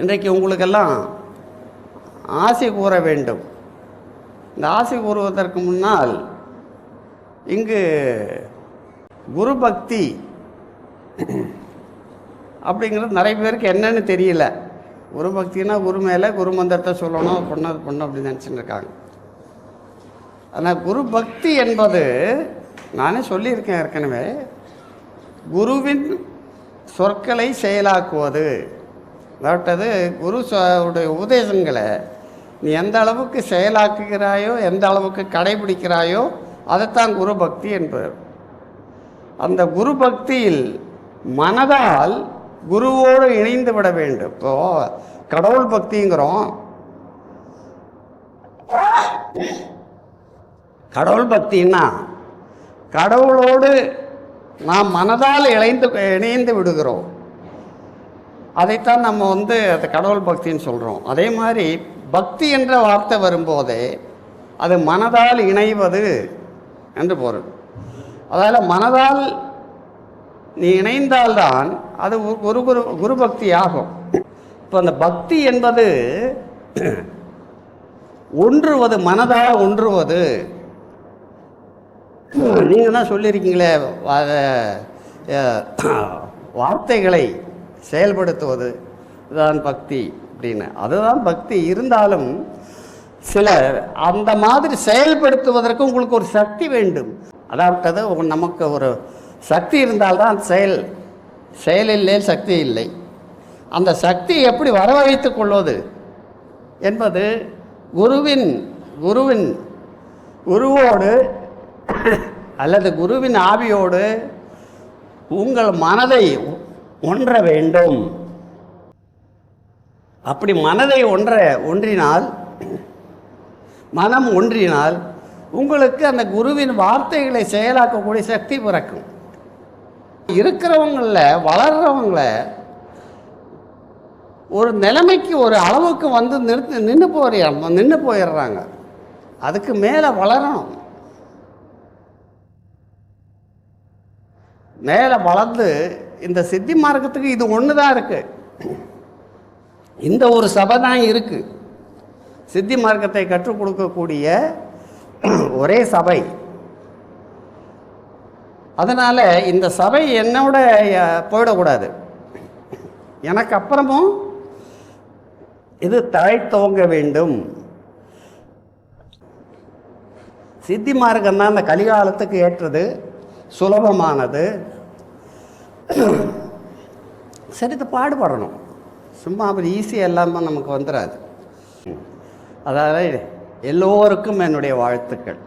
இன்றைக்கு உங்களுக்கெல்லாம் ஆசை கூற வேண்டும். இந்த ஆசை கூறுவதற்கு முன்னால் இங்கு குரு பக்தி அப்படிங்கிறது நிறைய பேருக்கு என்னன்னு தெரியல. குரு பக்தினா குரு மேலே குரு மந்திரத்தை சொல்லணும் பொண்ணது பொண்ணு அப்படின்னு நினச்சிட்டு இருக்காங்க. ஆனால் குரு பக்தி என்பது நானே சொல்லியிருக்கேன் ஏற்கனவே. குருவின் சொற்களை செயலாக்குவது. அதாவது குரு உடைய உபதேசங்களை நீ எந்த அளவுக்கு செயலாக்குகிறாயோ எந்த அளவுக்கு கடைபிடிக்கிறாயோ அதைத்தான் குரு பக்தி என்பது அந்த குரு பக்தியில் மனதால் குருவோடு இணைந்து விட வேண்டும். இப்போ கடவுள் பக்திங்கிறோம். கடவுள் பக்தின்னா கடவுளோடு நாம் மனதால் இணைந்து இணைந்து விடுகிறோம். அதைத்தான் நம்ம வந்து அது கடவுள் பக்தின்னு சொல்கிறோம் அதே மாதிரி பக்தி என்ற வார்த்தை வரும்போதே அது மனதால் இணைவது என்று பொருள். அதால் மனதால் நீ இணைந்தால்தான் அது ஒரு- குரு குரு பக்தி ஆகும் இப்போ அந்த பக்தி என்பது ஒன்றுவது மனதால் ஒன்றுவது. நீங்கள் தான் சொல்லியிருக்கீங்களே வார்த்தைகளை செயல்படுத்துவது இதுதான் பக்தி அப்படின்னு. அதுதான் பக்தி. இருந்தாலும் சில அந்த மாதிரி செயல்படுத்துவதற்கு உங்களுக்கு ஒரு சக்தி வேண்டும். அதாவது நமக்கு ஒரு சக்தி இருந்தால்தான் செயல் செயலில்லே சக்தி இல்லை. அந்த சக்தி எப்படி வரவழைத்து கொள்வது என்பது குருவின் குருவின் குருவோடு அல்லது குருவின் ஆவியோடு உங்கள் மனதை ஒன்ற வேண்டும். அப்படி மனதை ஒன்ற ஒன்றினால் மனம் ஒன்றினால் உங்களுக்கு அந்த குருவின் வார்த்தைகளை செயலாக்கக்கூடிய சக்தி பிறக்கும். இருக்கிறவங்கள வளர்றவங்கள ஒரு நிலைமைக்கு ஒரு அளவுக்கு வந்து நிறுத்தி நின்று போறியா நின்று போயிடுறாங்க. அதுக்கு மேலே வளரணும். மேலே வளர்ந்து இந்த சித்தி மார்க்கத்துக்கு இது ஒன்று தான் இருக்குது இந்த ஒரு சபை தான் இருக்குது சித்தி மார்க்கத்தை கற்றுக் கொடுக்கக்கூடிய ஒரே சபை. அதனால் இந்த சபை என்னோட போயிடக்கூடாது. எனக்கு அப்புறமும் இது தழைத்தோங்க வேண்டும். சித்தி மார்க்கம் தான் இந்த கலிகாலத்துக்கு ஏற்றது சுலபமானது. சரித்து பாடுபடணும். சும்மா அப்படி ஈஸியாக இல்லாமல் நமக்கு வந்துடாது அதாவது எல்லோருக்கும் என்னுடைய வாழ்த்துக்கள்.